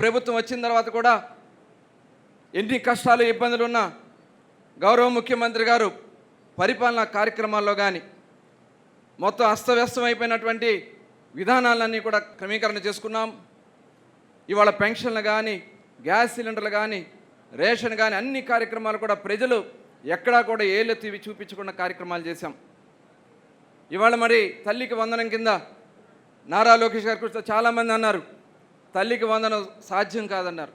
ప్రభుత్వం వచ్చిన తర్వాత కూడా ఎన్ని కష్టాలు ఇబ్బందులు ఉన్నా గౌరవ ముఖ్యమంత్రి గారు పరిపాలనా కార్యక్రమాల్లో కానీ మొత్తం అస్తవ్యస్తం అయిపోయినటువంటి విధానాలన్నీ కూడా క్రమీకరణ చేసుకున్నాం. ఇవాళ పెన్షన్లు కానీ గ్యాస్ సిలిండర్లు కానీ రేషన్ కానీ అన్ని కార్యక్రమాలు కూడా ప్రజలు ఎక్కడా కూడా ఏళ్ళెత్తి చూపించకుండా కార్యక్రమాలు చేశాం. ఇవాళ మరి తల్లికి వందనం కింద నారా లోకేష్ గారి కూడా చాలామంది అన్నారు. తల్లికి వందనం సాధ్యం కాదన్నారు.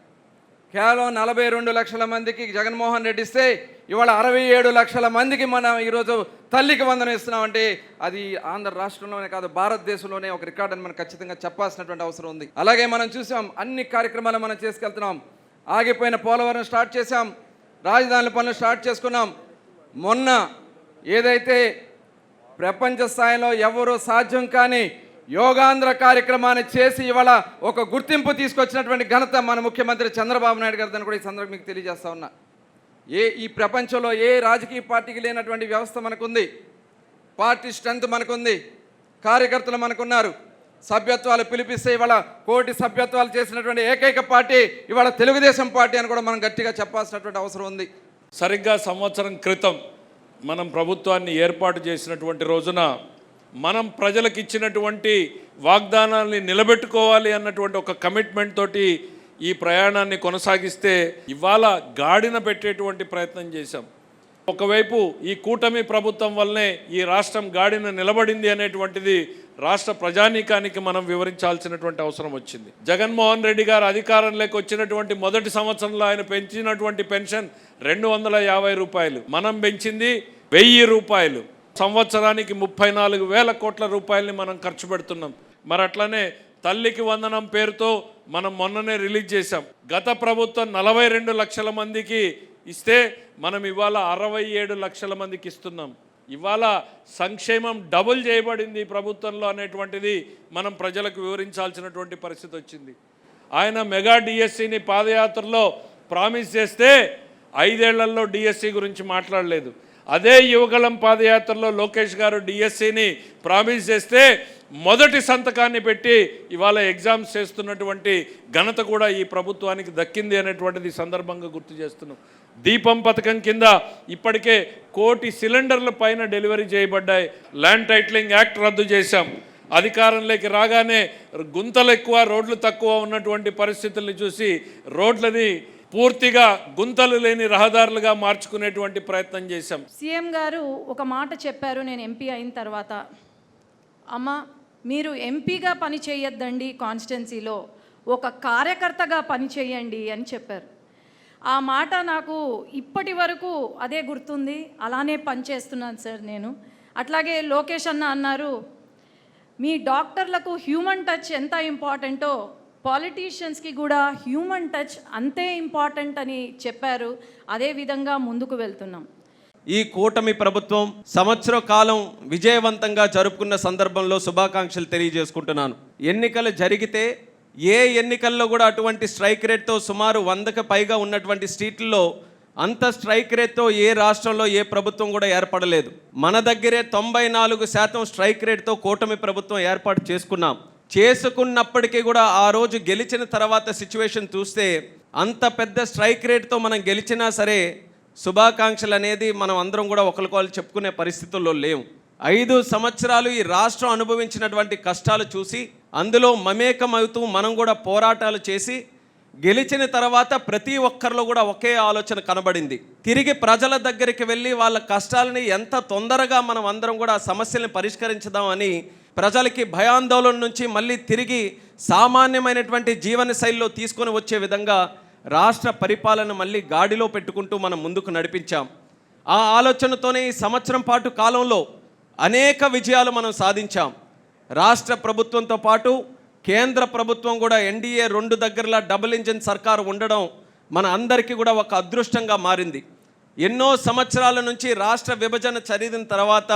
కేవలం నలభై రెండు లక్షల మందికి జగన్మోహన్ రెడ్డి ఇస్తే ఇవాళ అరవై ఏడు లక్షల మందికి మనం ఈరోజు తల్లికి వందనం ఇస్తున్నామంటే అది ఆంధ్ర రాష్ట్రంలోనే కాదు భారతదేశంలోనే ఒక రికార్డ్ అని మనం ఖచ్చితంగా చెప్పాల్సినటువంటి అవసరం ఉంది. అలాగే మనం చూసాం అన్ని కార్యక్రమాలు మనం చేసుకెళ్తున్నాం. ఆగిపోయిన పోలవరం స్టార్ట్ చేసాం రాజధానుల పనులు స్టార్ట్ చేసుకున్నాం. మొన్న ఏదైతే ప్రపంచ స్థాయిలో ఎవరు సాధ్యం కానీ యోగాంధ్ర కార్యక్రమాన్ని చేసి ఇవాళ ఒక గుర్తింపు తీసుకొచ్చినటువంటి ఘనత మన ముఖ్యమంత్రి చంద్రబాబు నాయుడు గారిదని కూడా ఈ సందర్భం మీకు తెలియజేస్తా ఉన్నా. ఏ ఈ ప్రపంచంలో ఏ రాజకీయ పార్టీకి లేనటువంటి వ్యవస్థ మనకుంది? పార్టీ స్ట్రెంత్ మనకుంది. కార్యకర్తలు మనకున్నారు. సభ్యత్వాలు పిలిపిస్తే ఇవాళ కోటి సభ్యత్వాలు చేసినటువంటి ఏకైక పార్టీ ఇవాళ తెలుగుదేశం పార్టీ అని కూడా మనం గట్టిగా చెప్పాల్సినటువంటి అవసరం ఉంది. సరిగ్గా సంవత్సరం క్రితం మనం ప్రభుత్వాన్ని ఏర్పాటు చేసినటువంటి రోజున మనం ప్రజలకు ఇచ్చినటువంటి వాగ్దానాల్ని నిలబెట్టుకోవాలి అన్నటువంటి ఒక కమిట్మెంట్ తోటి ఈ ప్రయాణాన్ని కొనసాగిస్తే ఇవాళ గాడిన పెట్టేటువంటి ప్రయత్నం చేశాం. ఒకవైపు ఈ కూటమి ప్రభుత్వం వల్లనే ఈ రాష్ట్రం గాడిన నిలబడింది అనేటువంటిది రాష్ట్ర ప్రజానీకానికి మనం వివరించాల్సినటువంటి అవసరం వచ్చింది. జగన్మోహన్ రెడ్డి గారు అధికారంలోకి వచ్చినటువంటి మొదటి సంవత్సరంలో ఆయన పెంచినటువంటి పెన్షన్ రెండు వందల యాభై రూపాయలు. మనం పెంచింది వెయ్యి రూపాయలు. సంవత్సరానికి ముప్పై నాలుగు వేల కోట్ల రూపాయలని మనం ఖర్చు పెడుతున్నాం. మరి అట్లనే తల్లికి వందనం పేరుతో మనం మొన్ననే రిలీజ్ చేశాం. గత ప్రభుత్వం నలభై రెండు లక్షల మందికి ఇస్తే మనం ఇవాళ అరవై ఏడు లక్షల మందికి ఇస్తున్నాం. ఇవాళ సంక్షేమం డబుల్ చేయబడింది ప్రభుత్వంలో అనేటువంటిది మనం ప్రజలకు వివరించాల్సినటువంటి పరిస్థితి వచ్చింది. ఆయన మెగా డిఎస్సిని పాదయాత్రలో ప్రామిస్ చేస్తే ఐదేళ్ళలో డిఎస్సి గురించి మాట్లాడలేదు. అదే యువగళం పాదయాత్రలో లోకేష్ గారు డిఎస్సిని ప్రామిస్ చేస్తే మొదటి సంతకాన్ని పెట్టి ఇవాళ ఎగ్జామ్స్ చేస్తున్నటువంటి ఘనత కూడా ఈ ప్రభుత్వానికి దక్కింది అనేటువంటిది ఈ సందర్భంగా గుర్తు చేస్తున్నాం. దీపం పథకం కింద ఇప్పటికే కోటి సిలిండర్ల పైన డెలివరీ చేయబడ్డాయి. ల్యాండ్ టైటిలింగ్ యాక్ట్ రద్దు చేశాం. అధికారంలోకి రాగానే గుంతలు ఎక్కువ రోడ్లు తక్కువ ఉన్నటువంటి పరిస్థితుల్ని చూసి రోడ్లని పూర్తిగా గుంతలు లేని రహదారులుగా మార్చుకునేటువంటి ప్రయత్నం చేశాం. సీఎం గారు ఒక మాట చెప్పారు నేను ఎంపీ అయిన తర్వాత. అమ్మ మీరు ఎంపీగా పని చేయొద్దండి కాన్స్టిట్యున్సీలో ఒక కార్యకర్తగా పని చేయండి అని చెప్పారు. ఆ మాట నాకు ఇప్పటి వరకు అదే గుర్తుంది అలానే పనిచేస్తున్నాను సార్ నేను. అట్లాగే లోకేష్ అన్న అన్నారు మీ డాక్టర్లకు హ్యూమన్ టచ్ ఎంత ఇంపార్టెంటో పాలిటీషియన్స్కి కూడా హ్యూమన్ టచ్ అంతే ఇంపార్టెంట్ అని చెప్పారు. అదే విధంగా ముందుకు వెళ్తున్నాం. ఈ కూటమి ప్రభుత్వం సంవత్సర కాలం విజయవంతంగా జరుపుకున్న సందర్భంలో శుభాకాంక్షలు తెలియజేసుకుంటున్నాను. ఎన్నికలు జరిగితే ఏ ఎన్నికల్లో కూడా అటువంటి స్ట్రైక్ రేట్తో సుమారు వందకు పైగా ఉన్నటువంటి స్ట్రీట్లలో అంత స్ట్రైక్ రేట్తో ఏ రాష్ట్రంలో ఏ ప్రభుత్వం కూడా ఏర్పడలేదు. మన దగ్గరే తొంభై నాలుగు శాతం స్ట్రైక్ రేట్తో కూటమి ప్రభుత్వం ఏర్పాటు చేసుకున్నాం. చేసుకున్నప్పటికీ కూడా ఆ రోజు గెలిచిన తర్వాత సిచ్యువేషన్ చూస్తే అంత పెద్ద స్ట్రైక్ రేట్తో మనం గెలిచినా సరే శుభాకాంక్షలు అనేది మనం అందరం కూడా ఒకరికొకరు చెప్పుకునే పరిస్థితుల్లో లేవు. ఐదు సంవత్సరాలు ఈ రాష్ట్రం అనుభవించినటువంటి కష్టాలు చూసి అందులో మమేకమవుతూ మనం కూడా పోరాటాలు చేసి గెలిచిన తర్వాత ప్రతి ఒక్కరిలో కూడా ఒకే ఆలోచన కనబడింది. తిరిగి ప్రజల దగ్గరికి వెళ్ళి వాళ్ళ కష్టాలని ఎంత తొందరగా మనం అందరం కూడా ఆ సమస్యల్ని పరిష్కరించదామని ప్రజలకి భయాందోళన నుంచి మళ్ళీ తిరిగి సామాన్యమైనటువంటి జీవన శైలిలో తీసుకొని వచ్చే విధంగా రాష్ట్ర పరిపాలన మళ్ళీ గాడిలో పెట్టుకుంటూ మనం ముందుకు నడిపించాం. ఆ ఆలోచనతోనే ఈ సంవత్సరం పాటు కాలంలో అనేక విజయాలు మనం సాధించాం. రాష్ట్ర ప్రభుత్వంతో పాటు కేంద్ర ప్రభుత్వం కూడా ఎన్డీఏ రెండు దగ్గరలా డబుల్ ఇంజిన్ సర్కారు ఉండడం మన అందరికీ కూడా ఒక అదృష్టంగా మారింది. ఎన్నో సంవత్సరాల నుంచి రాష్ట్ర విభజన చదివిన తర్వాత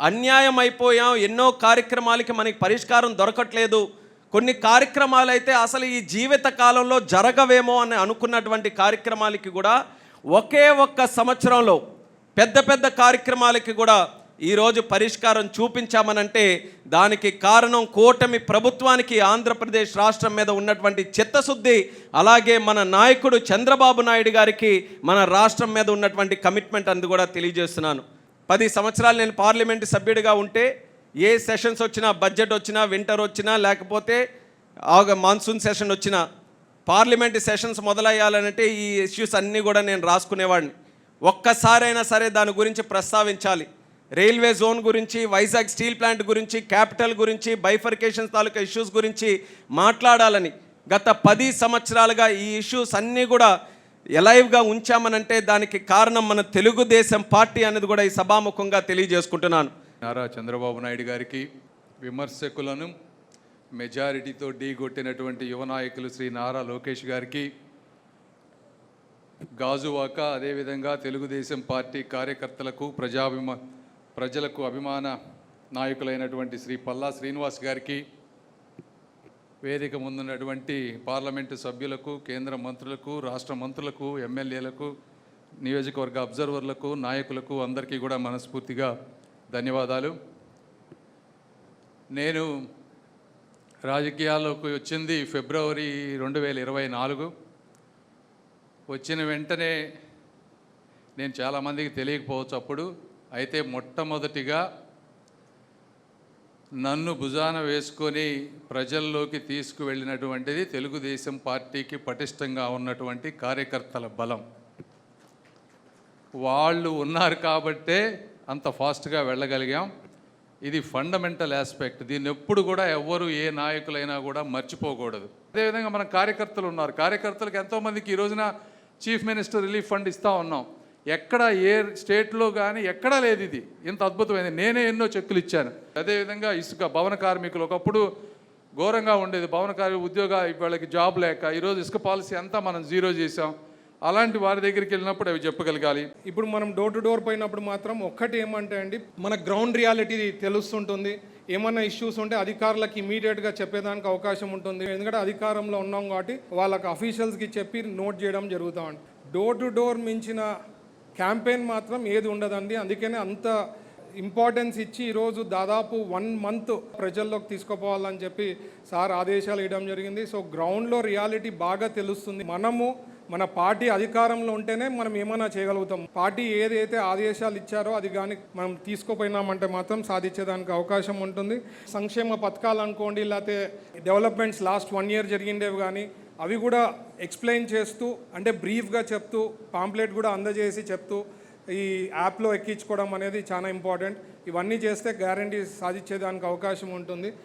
అన్యాయం అయిపోయాం ఎన్నో కార్యక్రమాలకి మనకి పరిష్కారం దొరకట్లేదు. కొన్ని కార్యక్రమాలు అయితే అసలు ఈ జీవిత కాలంలో జరగవేమో అని అనుకున్నటువంటి కార్యక్రమాలకి కూడా ఒకే ఒక్క సంవత్సరంలో పెద్ద పెద్ద కార్యక్రమాలకి కూడా ఈరోజు పరిష్కారం చూపించామనంటే దానికి కారణం కూటమి ప్రభుత్వానికి ఆంధ్రప్రదేశ్ రాష్ట్రం మీద ఉన్నటువంటి చిత్తశుద్ధి అలాగే మన నాయకుడు చంద్రబాబు నాయుడు గారికి మన రాష్ట్రం మీద ఉన్నటువంటి కమిట్మెంట్ అందు కూడా తెలియజేస్తున్నాను. పది సంవత్సరాలు నేను పార్లమెంటు సభ్యుడిగా ఉంటే ఏ సెషన్స్ వచ్చినా బడ్జెట్ వచ్చినా వింటర్ వచ్చినా లేకపోతే ఆగ మాన్సూన్ సెషన్ వచ్చినా పార్లమెంట్ సెషన్స్ మొదలయ్యాలంటే ఈ ఇష్యూస్ అన్నీ కూడా నేను రాసుకునేవాడిని. ఒక్కసారైనా సరే దాని గురించి ప్రస్తావించాలి. రైల్వే జోన్ గురించి వైజాగ్ స్టీల్ ప్లాంట్ గురించి క్యాపిటల్ గురించి బైఫర్కేషన్ తాలూకా ఇష్యూస్ గురించి మాట్లాడాలని గత పది సంవత్సరాలుగా ఈ ఇష్యూస్ అన్నీ కూడా ఎలైవ్గా ఉంచామనంటే దానికి కారణం మన తెలుగుదేశం పార్టీ అనేది కూడా ఈ సభాముఖంగా తెలియజేసుకుంటున్నాను. నారా చంద్రబాబు నాయుడు గారికి విమర్శకులను మెజారిటీతో ఢీగొట్టినటువంటి యువ నాయకులు శ్రీ నారా లోకేష్ గారికి గాజువాక అదేవిధంగా తెలుగుదేశం పార్టీ కార్యకర్తలకు ప్రజాభిమా ప్రజలకు అభిమాన నాయకులైనటువంటి శ్రీ పల్లా శ్రీనివాస్ గారికి వేదిక ముందున్నటువంటి పార్లమెంటు సభ్యులకు కేంద్ర మంత్రులకు రాష్ట్ర మంత్రులకు ఎమ్మెల్యేలకు నియోజకవర్గ అబ్జర్వర్లకు నాయకులకు అందరికీ కూడా మనస్ఫూర్తిగా ధన్యవాదాలు. నేను రాజకీయాల్లోకి వచ్చింది ఫిబ్రవరి రెండు వేల ఇరవై నాలుగు. వచ్చిన వెంటనే నేను చాలామందికి తెలియకపోవచ్చు అప్పుడు. అయితే మొట్టమొదటిగా నన్ను భుజాన వేసుకొని ప్రజల్లోకి తీసుకువెళ్ళినటువంటిది తెలుగుదేశం పార్టీకి పటిష్టంగా ఉన్నటువంటి కార్యకర్తల బలం. వాళ్ళు ఉన్నారు కాబట్టే అంత ఫాస్ట్గా వెళ్ళగలిగాం. ఇది ఫండమెంటల్ ఆస్పెక్ట్. దీన్ని ఎప్పుడు కూడా ఎవ్వరు ఏ నాయకులైనా కూడా మర్చిపోకూడదు. అదేవిధంగా మన కార్యకర్తలు ఉన్నారు. కార్యకర్తలకు ఎంతోమందికి ఈ రోజున చీఫ్ మినిస్టర్ రిలీఫ్ ఫండ్ ఇస్తూ ఉన్నాం. ఎక్కడ ఏ స్టేట్లో కానీ ఎక్కడా లేదు ఇది. ఇంత అద్భుతమైనది నేనే ఎన్నో చెక్కులు ఇచ్చాను. అదేవిధంగా ఇసుక భవన కార్మికులు ఒకప్పుడు ఘోరంగా ఉండేది. భవన కార్మిక ఉద్యోగ వాళ్ళకి జాబ్ లేక ఈరోజు ఇసుక పాలసీ అంతా మనం జీరో చేసాం అలాంటి వారి దగ్గరికి వెళ్ళినప్పుడు అవి చెప్పగలగాలి. ఇప్పుడు మనం డోర్ టు డోర్ పోయినప్పుడు మాత్రం ఒక్కటి ఏమంటే అండి మన గ్రౌండ్ రియాలిటీ తెలుస్తుంటుంది. ఏమన్నా ఇష్యూస్ ఉంటే అధికారులకు ఇమీడియట్గా చెప్పేదానికి అవకాశం ఉంటుంది. ఎందుకంటే అధికారంలో ఉన్నాం కాబట్టి వాళ్ళకి అఫీషియల్స్కి చెప్పి నోట్ చేయడం జరుగుతూ ఉంటుంది డోర్ టు డోర్ మించిన క్యాంపెయిన్ మాత్రం ఏది ఉండదండి. అందుకనే అంత ఇంపార్టెన్స్ ఇచ్చి ఈరోజు దాదాపు వన్ మంత్ ప్రజల్లోకి తీసుకుపోవాలని చెప్పి సార్ ఆదేశాలు ఇవ్వడం జరిగింది. సో గ్రౌండ్లో రియాలిటీ బాగా తెలుస్తుంది. మనము మన పార్టీ అధికారంలో ఉంటేనే మనం ఏమైనా చేయగలుగుతాం. పార్టీ ఏదైతే ఆదేశాలు ఇచ్చారో అది కానీ మనం తీసుకుపోయినామంటే మాత్రం సాధించేదానికి అవకాశం ఉంటుంది. సంక్షేమ పథకాలు అనుకోండి లేకపోతే డెవలప్మెంట్స్ లాస్ట్ వన్ ఇయర్ జరిగిండేవి కానీ అవి కూడా ఎక్స్ప్లెయిన్ చేస్తూ అంటే బ్రీఫ్గా చెప్తూ పాంప్లెట్ కూడా అందజేసి చెప్తూ ఈ యాప్లో ఎక్కించుకోవడం అనేది చాలా ఇంపార్టెంట్. ఇవన్నీ చేస్తే గ్యారంటీ సాధించేదానికి అవకాశం ఉంటుంది.